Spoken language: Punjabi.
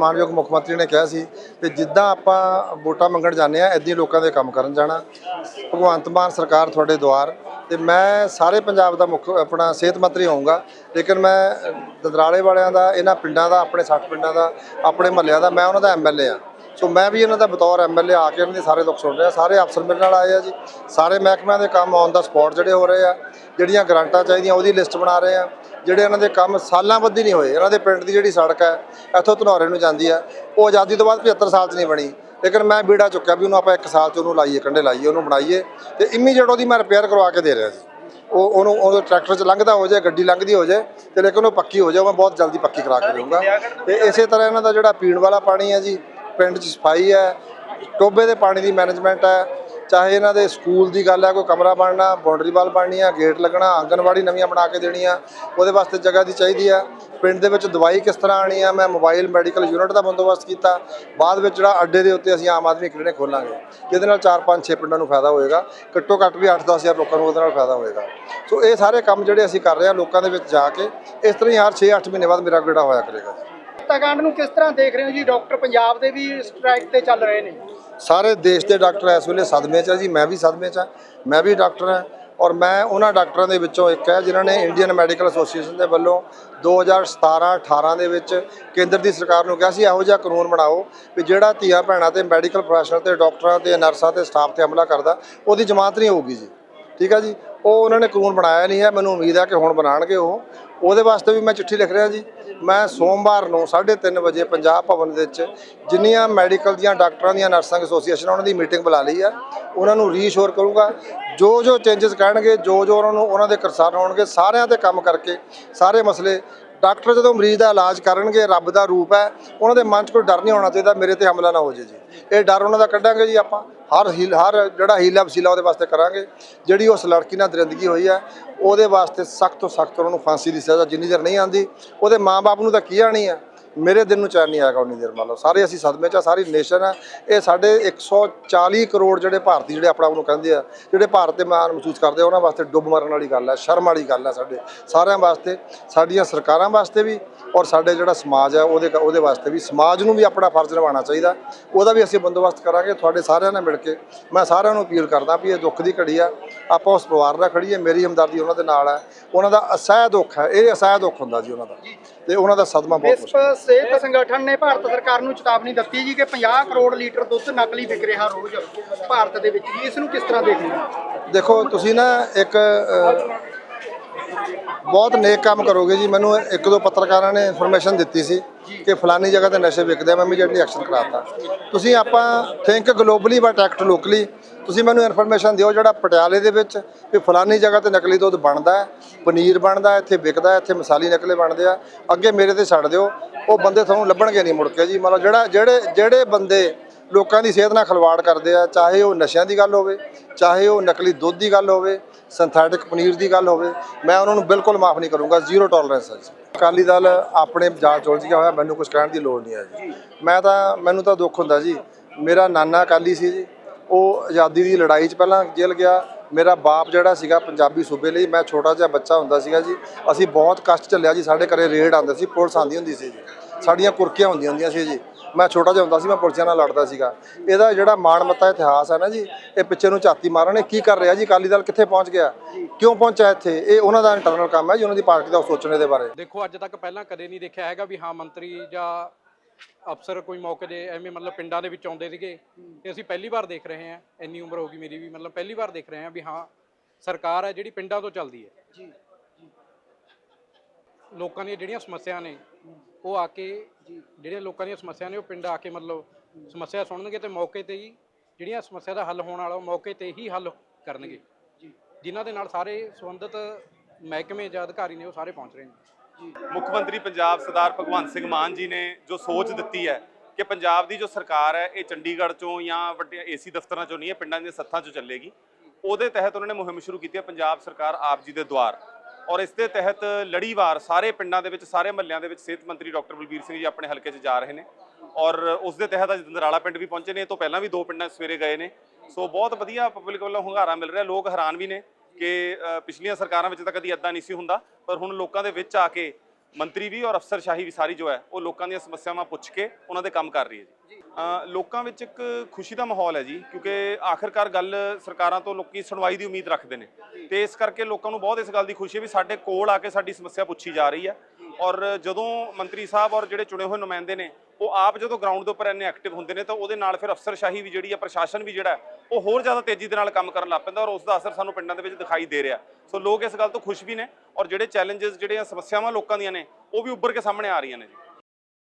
ਮਾਨਯੋਗ ਮੁੱਖ ਮੰਤਰੀ ਨੇ ਕਿਹਾ ਸੀ ਕਿ ਜਿੱਦਾਂ ਆਪਾਂ ਵੋਟਾਂ ਮੰਗਣ ਜਾਂਦੇ ਆ ਇਦਾਂ ਲੋਕਾਂ ਦੇ ਕੰਮ ਕਰਨ ਜਾਣਾ। ਭਗਵੰਤ ਮਾਨ ਸਰਕਾਰ ਤੁਹਾਡੇ ਦੁਆਰ ਤੇ ਮੈਂ ਸਾਰੇ ਪੰਜਾਬ ਦਾ ਮੁੱਖ ਆਪਣਾ ਸਿਹਤ ਮੰਤਰੀ ਹੋਊਂਗਾ ਲੇਕਿਨ ਮੈਂ ਅ, ਦਦਰਾਲੇ ਵਾਲਿਆਂ ਦਾ ਇਹਨਾਂ ਪਿੰਡਾਂ ਦਾ ਆਪਣੇ 60 ਪਿੰਡਾਂ ਦਾ ਆਪਣੇ ਮਹੱਲਿਆਂ ਦਾ ਮੈਂ ਉਹਨਾਂ ਦਾ ਐਮਐਲਏ ਆ ਸੋ ਮੈਂ ਵੀ ਇਹਨਾਂ ਦਾ ਬਤੌਰ ਐਮਐਲਏ ਆ ਕੇ ਇਹਨਾਂ ਦੇ ਸਾਰੇ ਦੁੱਖ ਸੁਣ ਰਿਹਾ ਸਾਰੇ ਅਫਸਰ ਮੇਰੇ ਨਾਲ ਆਏ ਆ ਜੀ। ਸਾਰੇ ਮਹਿਕਮਿਆਂ ਦੇ ਕੰਮ ਔਨ ਦਾ ਸਪੌਟ ਜਿਹੜੇ ਹੋ ਰਹੇ ਆ ਜਿਹੜੀਆਂ ਗ੍ਰਾਂਟਾਂ ਚਾਹੀਦੀਆਂ ਉਹਦੀ ਲਿਸਟ ਬਣਾ ਰਹੇ ਆ। ਜਿਹੜੇ ਇਹਨਾਂ ਦੇ ਕੰਮ ਸਾਲਾਂ ਬੱਧੀ ਨਹੀਂ ਹੋਏ ਇਹਨਾਂ ਦੇ ਪਿੰਡ ਦੀ ਜਿਹੜੀ ਸੜਕ ਹੈ ਇੱਥੋਂ ਧਨੌਰੇ ਨੂੰ ਜਾਂਦੀ ਆ ਉਹ ਆਜ਼ਾਦੀ ਤੋਂ ਬਾਅਦ 75 ਸਾਲ 'ਚ ਨਹੀਂ ਬਣੀ। ਲੇਕਿਨ ਮੈਂ ਬੀੜਾ ਚੁੱਕਿਆ ਵੀ ਉਹਨੂੰ ਆਪਾਂ ਇੱਕ ਸਾਲ 'ਚ ਉਹਨੂੰ ਲਾਈਏ ਕੰਢੇ ਲਾਈਏ ਉਹਨੂੰ ਬਣਾਈਏ ਤੇ ਇਮੀਡੀਏਟ ਉਹਦੀ ਮੈਂ ਰਿਪੇਅਰ ਕਰਵਾ ਕੇ ਦੇ ਰਿਹਾ ਜੀ ਉਹ ਉਹਨੂੰ ਉਹ ਟਰੈਕਟਰ 'ਚ ਲੰਘਦਾ ਹੋ ਜਾਏ ਗੱਡੀ ਲੰਘਦੀ ਹੋ ਜਾਏ ਤੇ ਲੇਕਿਨ ਉਹ ਪੱਕੀ ਹੋ ਜਾਏ ਮੈਂ ਬਹੁਤ ਜਲਦੀ ਪੱਕੀ ਕਰਾ ਕੇ ਦੇਵਾਂਗਾ ਤੇ ਇਸੇ ਤਰ੍ਹਾਂ ਇਹਨਾਂ ਦਾ ਜਿਹੜਾ ਪੀਣ ਵਾਲਾ ਪਾਣੀ ਹੈ ਜੀ ਪਿੰਡ 'ਚ ਸਫ਼ਾਈ ਹੈ ਟੋਬੇ ਦੇ ਪਾਣੀ ਦੀ ਮੈਨੇਜਮੈਂਟ ਹੈ ਚਾਹੇ ਇਹਨਾਂ ਦੇ ਸਕੂਲ ਦੀ ਗੱਲ ਹੈ, ਕੋਈ ਕਮਰਾ ਬਣਨਾ ਬਾਉਂਡਰੀ ਵਾਲ ਬਣਨੀ ਆ ਗੇਟ ਲੱਗਣਾ, ਆਂਗਨਵਾੜੀ ਨਵੀਆਂ ਬਣਾ ਕੇ ਦੇਣੀ ਆ ਉਹਦੇ ਵਾਸਤੇ ਜਗ੍ਹਾ ਦੀ ਚਾਹੀਦੀ ਆ ਪਿੰਡ ਦੇ ਵਿੱਚ ਦਵਾਈ ਕਿਸ ਤਰ੍ਹਾਂ ਆਣੀ ਆ ਮੈਂ ਮੋਬਾਈਲ ਮੈਡੀਕਲ ਯੂਨਿਟ ਦਾ ਬੰਦੋਬਸਤ ਕੀਤਾ। ਬਾਅਦ ਵਿੱਚ ਜਿਹੜਾ ਅੱਡੇ ਦੇ ਉੱਤੇ ਅਸੀਂ ਆਮ ਆਦਮੀ ਕਲੀਨਿਕ ਖੋਲਾਂਗੇ, ਜਿਹਦੇ ਨਾਲ 4-5 6 ਪਿੰਡਾਂ ਨੂੰ ਫਾਇਦਾ ਹੋਏਗਾ। ਘੱਟੋ ਘੱਟ ਵੀ 8-10 ਹਜ਼ਾਰ ਲੋਕਾਂ ਨੂੰ ਉਹਦੇ ਨਾਲ ਫਾਇਦਾ ਹੋਏਗਾ। ਸੋ ਇਹ ਸਾਰੇ ਕੰਮ ਜਿਹੜੇ ਅਸੀਂ ਕਰ ਰਹੇ ਹਾਂ ਲੋਕਾਂ ਦੇ ਵਿੱਚ ਜਾ ਕੇ, ਇਸ ਤਰ੍ਹਾਂ ਹੀ ਹਰ 6-8 ਮਹੀਨੇ ਬਾਅਦ ਮੇਰਾ ਗੇੜਾ ਹੋਇਆ ਕਰੇਗਾ। ਹੱਤਾਕਾਂਡ ਨੂੰ ਕਿਸ ਤਰ੍ਹਾਂ ਦੇਖ ਰਹੇ ਹੋ ਜੀ? ਡਾਕਟਰ ਪੰਜਾਬ ਦੇ ਵੀ ਸਟ੍ਰਾਈਕ ਤੇ ਚੱਲ ਰਹੇ ਨੇ। ਸਾਰੇ ਦੇਸ਼ ਦੇ ਡਾਕਟਰ ਇਸ ਵੇਲੇ ਸਦਮੇ 'ਚ ਆ ਜੀ, ਮੈਂ ਵੀ ਸਦਮੇ 'ਚ ਆ, ਮੈਂ ਵੀ ਡਾਕਟਰ ਹਾਂ ਔਰ ਮੈਂ ਉਹਨਾਂ ਡਾਕਟਰਾਂ ਦੇ ਵਿੱਚੋਂ ਇੱਕ ਹੈ ਜਿਨ੍ਹਾਂ ਨੇ ਇੰਡੀਅਨ ਮੈਡੀਕਲ ਐਸੋਸੀਏਸ਼ਨ ਦੇ ਵੱਲੋਂ 2017-18 ਦੇ ਵਿੱਚ ਕੇਂਦਰ ਦੀ ਸਰਕਾਰ ਨੂੰ ਕਿਹਾ ਸੀ, ਇਹੋ ਜਿਹਾ ਕਾਨੂੰਨ ਬਣਾਓ ਵੀ ਜਿਹੜਾ ਧੀਆਂ ਭੈਣਾਂ ਤੇ ਮੈਡੀਕਲ ਪ੍ਰੋਫੈਸ਼ਨਲ ਤੇ ਡਾਕਟਰਾਂ ਤੇ ਨਰਸਾਂ ਤੇ ਸਟਾਫ ਤੇ ਹਮਲਾ ਕਰਦਾ, ਉਹਦੀ ਜ਼ਮਾਨਤ ਨਹੀਂ ਹੋਊਗੀ ਜੀ। ਠੀਕ ਹੈ ਜੀ। ਉਹ ਉਹਨਾਂ ਨੇ ਕਾਨੂੰਨ ਬਣਾਇਆ ਨਹੀਂ ਹੈ, ਮੈਨੂੰ ਉਮੀਦ ਹੈ ਕਿ ਹੁਣ ਬਣਾਉਣਗੇ ਉਹ। ਉਹਦੇ ਵਾਸਤੇ ਵੀ ਮੈਂ ਚਿੱਠੀ ਲਿਖ ਰਿਹਾ ਜੀ। ਮੈਂ ਸੋਮਵਾਰ ਨੂੰ 3:30 ਵਜੇ ਪੰਜਾਬ ਭਵਨ ਦੇ ਵਿੱਚ ਜਿੰਨੀਆਂ ਮੈਡੀਕਲ ਦੀਆਂ ਡਾਕਟਰਾਂ ਦੀਆਂ ਨਰਸਾਂ ਐਸੋਸੀਏਸ਼ਨ ਉਹਨਾਂ ਦੀ ਮੀਟਿੰਗ ਬੁਲਾ ਲਈ ਆ। ਉਹਨਾਂ ਨੂੰ ਰੀਸ਼ੋਰ ਕਰੂੰਗਾ। ਜੋ ਜੋ ਚੇਂਜਸ ਕਹਿਣਗੇ ਜੋ ਜੋ ਉਹਨਾਂ ਨੂੰ, ਉਹਨਾਂ ਦੇ ਕਰਸਾਰ ਹੋਣਗੇ, ਸਾਰਿਆਂ ਤੇ ਕੰਮ ਕਰਕੇ, ਸਾਰੇ ਮਸਲੇ ਡਾਕਟਰ ਜਦੋਂ ਮਰੀਜ਼ ਦਾ ਇਲਾਜ ਕਰਨਗੇ, ਰੱਬ ਦਾ ਰੂਪ ਹੈ, ਉਹਨਾਂ ਦੇ ਮਨ 'ਚ ਕੋਈ ਡਰ ਨਹੀਂ ਹੋਣਾ ਚਾਹੀਦਾ, ਮੇਰੇ ਤੇ ਹਮਲਾ ਨਾ ਹੋ ਜੇ ਜੀ। ਇਹ ਡਰ ਉਹਨਾਂ ਦਾ ਕੱਢਾਂਗੇ ਜੀ ਆਪਾਂ। ਹਰ ਹੀਲ ਹਰ ਜਿਹੜਾ ਹੀਲਾ ਵਸੀਲਾ ਉਹਦੇ ਵਾਸਤੇ ਕਰਾਂਗੇ। ਜਿਹੜੀ ਉਸ ਲੜਕੀ ਨਾਲ ਦਰਿੰਦਗੀ ਹੋਈ ਹੈ, ਉਹਦੇ ਵਾਸਤੇ ਸਖਤ ਤੋਂ ਸਖਤ ਉਹਨਾਂ ਨੂੰ ਫਾਂਸੀ ਦੀ ਸਜ਼ਾ ਜਿੰਨੀ ਦੇਰ ਨਹੀਂ ਆਂਦੀ ਉਹਦੇ ਮਾਪੇ ਨੂੰ ਤਾਂ ਕੀ ਆਣੀ ਹੈ? ਮੇਰੇ ਦਿਨ ਨੂੰ ਚੈਨ ਨਹੀਂ ਆਏਗਾ ਉਨੀ ਦੇਰ, ਮੰਨ ਲਓ। ਸਾਰੇ ਅਸੀਂ ਸਦਮੇ 'ਚ ਆ, ਸਾਰੀ ਨੇਸ਼ਨ ਆ। ਇਹ ਸਾਡੇ 140 ਕਰੋੜ ਜਿਹੜੇ ਭਾਰਤੀ ਜਿਹੜੇ ਆਪਣਾ ਆਪ ਨੂੰ ਕਹਿੰਦੇ ਆ, ਜਿਹੜੇ ਭਾਰਤ ਤੇ ਮਾਣ ਮਹਿਸੂਸ ਕਰਦੇ ਆ, ਉਹਨਾਂ ਵਾਸਤੇ ਡੁੱਬ ਮਰਨ ਵਾਲੀ ਗੱਲ ਹੈ ਸ਼ਰਮ ਵਾਲੀ ਗੱਲ ਹੈ ਸਾਡੇ। ਸਾਰਿਆਂ ਵਾਸਤੇ, ਸਾਡੀਆਂ ਸਰਕਾਰਾਂ ਵਾਸਤੇ ਵੀ ਔਰ ਸਾਡੇ ਜਿਹੜਾ ਸਮਾਜ ਹੈ ਉਹਦੇ ਉਹਦੇ ਵਾਸਤੇ ਵੀ। ਸਮਾਜ ਨੂੰ ਵੀ ਆਪਣਾ ਫਰਜ਼ ਨਿਭਾਉਣਾ ਚਾਹੀਦਾ। ਉਹਦਾ ਵੀ ਅਸੀਂ ਬੰਦੋਬਸਤ ਕਰਾਂਗੇ, ਤੁਹਾਡੇ ਸਾਰਿਆਂ ਨਾਲ ਮਿਲ ਕੇ। ਮੈਂ ਸਾਰਿਆਂ ਨੂੰ ਅਪੀਲ ਕਰਦਾ ਵੀ ਇਹ ਦੁੱਖ ਦੀ ਘੜੀ ਆ। ਆਪਾਂ ਉਸ ਪਰਿਵਾਰ ਨਾਲ ਖੜੀਏ ਮੇਰੀ ਹਮਦਰਦੀ ਉਹਨਾਂ ਦੇ ਨਾਲ ਹੈ ਉਹਨਾਂ ਦਾ ਅਸਹਿ ਦੁੱਖ ਹੈ ਇਹ ਅਸਹਿ ਦੁੱਖ ਹੁੰਦਾ ਜੀ ਉਹਨਾਂ ਦਾ। ਤੇ ਉਹਨਾਂ ਦਾ ਸਦਮਾ ਬਹੁਤ ਵਿਸ਼ਵ ਸਿਹਤ ਸੰਗਠਨ ਨੇ ਭਾਰਤ ਸਰਕਾਰ ਨੂੰ ਚੇਤਾਵਨੀ ਦਿੱਤੀ ਜੀ ਕਿ 50 ਕਰੋੜ ਲੀਟਰ ਦੁੱਧ ਨਕਲੀ ਵਿਕ ਰਿਹਾ ਰੋਜ਼ ਭਾਰਤ ਦੇ ਵਿੱਚ ਜੀ। ਇਸ ਨੂੰ ਕਿਸ ਤਰ੍ਹਾਂ ਦੇਖਦੇ ਹੋ? ਦੇਖੋ ਤੁਸੀਂ ਨਾ ਇੱਕ ਬਹੁਤ ਨੇਕ ਕੰਮ ਕਰੋਗੇ ਜੀ। ਮੈਨੂੰ ਇੱਕ ਦੋ ਪੱਤਰਕਾਰਾਂ ਨੇ ਇਨਫੋਰਮੇਸ਼ਨ ਦਿੱਤੀ ਸੀ। ਕਿ ਫਲਾਨੀ ਜਗ੍ਹਾ ਤੇ ਨਸ਼ੇ ਵਿਕਦੇ ਆ, ਮੈਂ ਇਮੀਡੀਏਟਲੀ ਐਕਸ਼ਨ ਕਰਾਤਾ। ਤੁਸੀਂ ਆਪਾਂ think globally but act locally ਤੁਸੀਂ ਮੈਨੂੰ ਇਨਫੋਰਮੇਸ਼ਨ ਦਿਓ ਜਿਹੜਾ ਪਟਿਆਲੇ ਦੇ ਵਿੱਚ ਵੀ ਫਲਾਨੀ ਜਗ੍ਹਾ ਤੇ ਨਕਲੀ ਦੁੱਧ ਬਣਦਾ ਹੈ, ਪਨੀਰ ਬਣਦਾ ਇੱਥੇ ਵਿਕਦਾ ਇੱਥੇ ਮਸਾਲੀ ਨਕਲੇ ਬਣਦੇ ਆ, ਅੱਗੇ ਮੇਰੇ ਤੇ ਛੱਡ ਦਿਓ, ਉਹ ਬੰਦੇ ਤੁਹਾਨੂੰ ਲੱਭਣਗੇ ਨਹੀਂ ਮੁੜ ਕੇ ਜੀ। ਮਤਲਬ ਜਿਹੜਾ, ਜਿਹੜੇ ਜਿਹੜੇ ਬੰਦੇ ਲੋਕਾਂ ਦੀ ਸਿਹਤ ਨਾਲ ਖਿਲਵਾੜ ਕਰਦੇ ਆ, ਚਾਹੇ ਉਹ ਨਸ਼ਿਆਂ ਦੀ ਗੱਲ ਹੋਵੇ, ਚਾਹੇ ਉਹ ਨਕਲੀ ਦੁੱਧ ਦੀ ਗੱਲ ਹੋਵੇ ਸਿੰਥੈਟਿਕ ਪਨੀਰ ਦੀ ਗੱਲ ਹੋਵੇ, ਮੈਂ ਉਹਨਾਂ ਨੂੰ ਬਿਲਕੁਲ ਮਾਫ ਨਹੀਂ ਕਰੂੰਗਾ ਜ਼ੀਰੋ ਟੋਲਰੈਂਸ ਹੈ ਜੀ। ਅਕਾਲੀ ਦਲ ਆਪਣੇ ਜਾਂਚ ਉਲਝ ਗਿਆ ਹੋਇਆ, ਮੈਨੂੰ ਕੁਝ ਕਹਿਣ ਦੀ ਲੋੜ ਨਹੀਂ ਹੈ ਜੀ। ਮੈਂ ਤਾਂ, ਮੈਨੂੰ ਤਾਂ ਦੁੱਖ ਹੁੰਦਾ ਜੀ। ਮੇਰਾ ਨਾਨਾ ਅਕਾਲੀ ਸੀ ਜੀ। ਉਹ ਆਜ਼ਾਦੀ ਦੀ ਲੜਾਈ 'ਚ ਪਹਿਲਾਂ ਜੇਲ੍ਹ ਗਿਆ। ਮੇਰਾ ਬਾਪ ਜਿਹੜਾ ਸੀਗਾ ਪੰਜਾਬੀ ਸੂਬੇ ਲਈ, ਮੈਂ ਛੋਟਾ ਜਿਹਾ ਬੱਚਾ ਹੁੰਦਾ ਸੀਗਾ ਜੀ। ਅਸੀਂ ਬਹੁਤ ਕਸ਼ਟ ਚੱਲਿਆ ਜੀ। ਸਾਡੇ ਘਰੇ ਰੇਡ ਆਉਂਦੇ ਸੀ, ਪੁਲਿਸ ਆਉਂਦੀ ਹੁੰਦੀ ਸੀ ਜੀ। ਸਾਡੀਆਂ ਕੁਰਕੀਆਂ ਹੁੰਦੀਆਂ ਹੁੰਦੀਆਂ ਸੀ ਜੀ। ਮੈਂ ਛੋਟਾ ਜਿਹਾ ਹੁੰਦਾ ਸੀ, ਮੈਂ ਪੁਲਿਸਾਂ ਨਾਲ ਲੜਦਾ ਸੀਗਾ। ਇਹਦਾ ਜਿਹੜਾ ਮਾਣ ਮੱਤਾ ਇਤਿਹਾਸ ਹੈ ਨਾ ਜੀ, ਇਹ ਪਿੱਛੇ ਨੂੰ ਝਾਤੀ ਮਾਰਨ ਕੀ ਕਰ ਰਿਹਾ ਜੀ? ਅਕਾਲੀ ਦਲ ਕਿੱਥੇ ਪਹੁੰਚ ਗਿਆ? ਕਿਉਂ ਪਹੁੰਚਿਆ ਇੱਥੇ? ਇਹ ਉਹਨਾਂ ਦਾ ਇੰਟਰਨਲ ਕੰਮ ਹੈ ਜੀ, ਉਹਨਾਂ ਦੀ ਪਾਰਟੀ ਦਾ ਸੋਚਣੇ ਦੇ ਬਾਰੇ। ਦੇਖੋ, ਅੱਜ ਤੱਕ ਪਹਿਲਾਂ ਕਦੇ ਨਹੀਂ ਦੇਖਿਆ ਹੈਗਾ ਵੀ ਹਾਂ, ਮੰਤਰੀ ਜਾਂ ਅਫਸਰ ਕੋਈ ਮੌਕੇ ਦੇ ਐਵੇਂ ਮਤਲਬ ਪਿੰਡਾਂ ਦੇ ਵਿੱਚ ਆਉਂਦੇ ਸੀਗੇ ਤੇ ਅਸੀਂ ਪਹਿਲੀ ਵਾਰ ਦੇਖ ਰਹੇ ਹਾਂ। ਇੰਨੀ ਉਮਰ ਹੋ ਗਈ ਮੇਰੀ ਵੀ, ਮਤਲਬ ਪਹਿਲੀ ਵਾਰ ਦੇਖ ਰਹੇ ਹਾਂ ਵੀ ਹਾਂ, ਸਰਕਾਰ ਹੈ ਜਿਹੜੀ ਪਿੰਡਾਂ ਤੋਂ ਚੱਲਦੀ ਹੈ। ਜੀ ਲੋਕਾਂ ਦੀਆਂ ਜਿਹੜੀਆਂ ਸਮੱਸਿਆ ਨੇ, ਉਹ ਆ ਕੇ ਜਿਹੜੀਆਂ ਲੋਕਾਂ ਦੀਆਂ ਸਮੱਸਿਆ ਨੇ, ਉਹ ਪਿੰਡ ਆ ਕੇ ਮਤਲਬ ਸਮੱਸਿਆ ਸੁਣਨਗੇ ਤੇ ਮੌਕੇ ਤੇ ਹੀ ਜਿਹੜੀਆਂ ਸਮੱਸਿਆ ਦਾ ਹੱਲ ਹੋਣ ਵਾਲਾ, ਉਹ ਮੌਕੇ ਤੇ ਹੀ ਹੱਲ ਕਰਨਗੇ। ਜਿਨ੍ਹਾਂ ਦੇ ਨਾਲ ਸਾਰੇ ਸੰਬੰਧਿਤ ਮਹਿਕਮੇ ਜਾਂ ਅਧਿਕਾਰੀ ਨੇ, ਉਹ ਸਾਰੇ ਪਹੁੰਚ ਰਹੇ ਨੇ। ਮੁੱਖ ਮੰਤਰੀ ਪੰਜਾਬ ਸਰਦਾਰ ਭਗਵੰਤ ਸਿੰਘ ਮਾਨ ਜੀ ਨੇ ਜੋ ਸੋਚ ਦਿੱਤੀ ਹੈ ਕਿ ਪੰਜਾਬ ਦੀ ਜੋ ਸਰਕਾਰ ਹੈ, ਇਹ ਚੰਡੀਗੜ੍ਹ ਚੋਂ ਜਾਂ ਵੱਡੇ ਏਸੀ ਦਫ਼ਤਰਾਂ ਚੋਂ ਨਹੀਂ ਹੈ, ਪਿੰਡਾਂ ਦੀਆਂ ਸੱਥਾਂ ਚੋਂ ਚੱਲੇਗੀ। ਉਹਦੇ ਤਹਿਤ ਉਹਨਾਂ ਨੇ ਮੁਹਿੰਮ ਸ਼ੁਰੂ ਕੀਤੀ ਹੈ, ਪੰਜਾਬ ਸਰਕਾਰ ਆਪ ਜੀ ਦੇ ਦੁਆਰ। ਔਰ ਇਸ ਦੇ ਤਹਿਤ ਲੜੀਵਾਰ ਸਾਰੇ ਪਿੰਡਾਂ ਦੇ ਵਿੱਚ, ਸਾਰੇ ਮਹੱਲਿਆਂ ਦੇ ਵਿੱਚ ਸਿਹਤ ਮੰਤਰੀ ਡਾਕਟਰ ਬਲਬੀਰ ਸਿੰਘ ਜੀ ਆਪਣੇ ਹਲਕੇ 'ਚ ਜਾ ਰਹੇ ਨੇ। ਔਰ ਉਸ ਦੇ ਤਹਿਤ ਅੱਜ ਦੰਦਰਾਲਾ ਪਿੰਡ ਵੀ ਪਹੁੰਚੇ ਨੇ। ਇਹ ਤੋਂ ਪਹਿਲਾਂ ਵੀ ਦੋ ਪਿੰਡਾਂ ਸਵੇਰੇ ਗਏ ਨੇ। ਸੋ ਬਹੁਤ ਵਧੀਆ ਪਬਲਿਕ ਵੱਲੋਂ ਹੁੰਗਾਰਾ ਮਿਲ ਰਿਹਾ। ਲੋਕ ਹੈਰਾਨ ਵੀ ਨੇ ਕਿ ਪਿਛਲੀਆਂ ਸਰਕਾਰਾਂ ਵਿੱਚ ਤਾਂ ਕਦੀ ਇਦਾਂ ਨਹੀਂ ਸੀ ਹੁੰਦਾ, ਪਰ ਹੁਣ ਲੋਕਾਂ ਦੇ ਵਿੱਚ ਆ ਕੇ ਮੰਤਰੀ ਵੀ ਔਰ ਅਫਸਰਸ਼ਾਹੀ ਵੀ ਸਾਰੀ ਜੋ ਹੈ ਉਹ ਲੋਕਾਂ ਦੀਆਂ ਸਮੱਸਿਆਵਾਂ ਪੁੱਛ ਕੇ ਉਹਨਾਂ ਦੇ ਕੰਮ ਕਰ ਰਹੀ ਹੈ ਜੀ। ਲੋਕਾਂ ਵਿੱਚ ਇੱਕ ਖੁਸ਼ੀ ਦਾ ਮਾਹੌਲ ਹੈ ਜੀ ਕਿਉਂਕਿ ਆਖਰਕਾਰ ਗੱਲ ਸਰਕਾਰਾਂ ਤੋਂ ਲੋਕੀ ਸੁਣਵਾਈ ਦੀ ਉਮੀਦ ਰੱਖਦੇ ਨੇ। ਤੇ ਇਸ ਕਰਕੇ ਲੋਕਾਂ ਨੂੰ ਬਹੁਤ ਇਸ ਗੱਲ ਦੀ ਖੁਸ਼ੀ ਹੈ ਵੀ ਸਾਡੇ ਕੋਲ ਆ ਕੇ ਸਾਡੀ ਸਮੱਸਿਆ ਪੁੱਛੀ ਜਾ ਰਹੀ ਹੈ। ਔਰ ਜਦੋਂ ਮੰਤਰੀ ਸਾਹਿਬ ਔਰ ਜਿਹੜੇ ਚੁਣੇ ਹੋਏ ਨੁਮਾਇੰਦੇ ਨੇ ਉਹ ਆਪ ਜਦੋਂ ਗਰਾਊਂਡ ਦੇ ਉੱਪਰ ਇੰਨੇ ਐਕਟਿਵ ਹੁੰਦੇ ਨੇ ਤਾਂ ਉਹਦੇ ਨਾਲ ਫਿਰ ਅਫਸਰਸ਼ਾਹੀ ਵੀ ਜਿਹੜੀ ਆ, ਪ੍ਰਸ਼ਾਸਨ ਵੀ ਜਿਹੜਾ, ਉਹ ਹੋਰ ਜ਼ਿਆਦਾ ਤੇਜ਼ੀ ਦੇ ਨਾਲ ਕੰਮ ਕਰਨ ਲੱਗ ਪੈਂਦਾ ਔਰ ਉਸ ਦਾ ਅਸਰ ਸਾਨੂੰ ਪਿੰਡਾਂ ਦੇ ਵਿੱਚ ਦਿਖਾਈ ਦੇ ਰਿਹਾ। ਸੋ ਲੋਕ ਇਸ ਗੱਲ ਤੋਂ ਖੁਸ਼ ਵੀ ਨੇ ਔਰ ਜਿਹੜੇ ਚੈਲੰਜਸ ਜਿਹੜੀਆਂ ਸਮੱਸਿਆਵਾਂ ਲੋਕਾਂ ਦੀਆਂ ਨੇ, ਉਹ ਵੀ ਉੱਭਰ ਕੇ ਸਾਹਮਣੇ ਆ ਰਹੀਆਂ ਨੇ ਜੀ।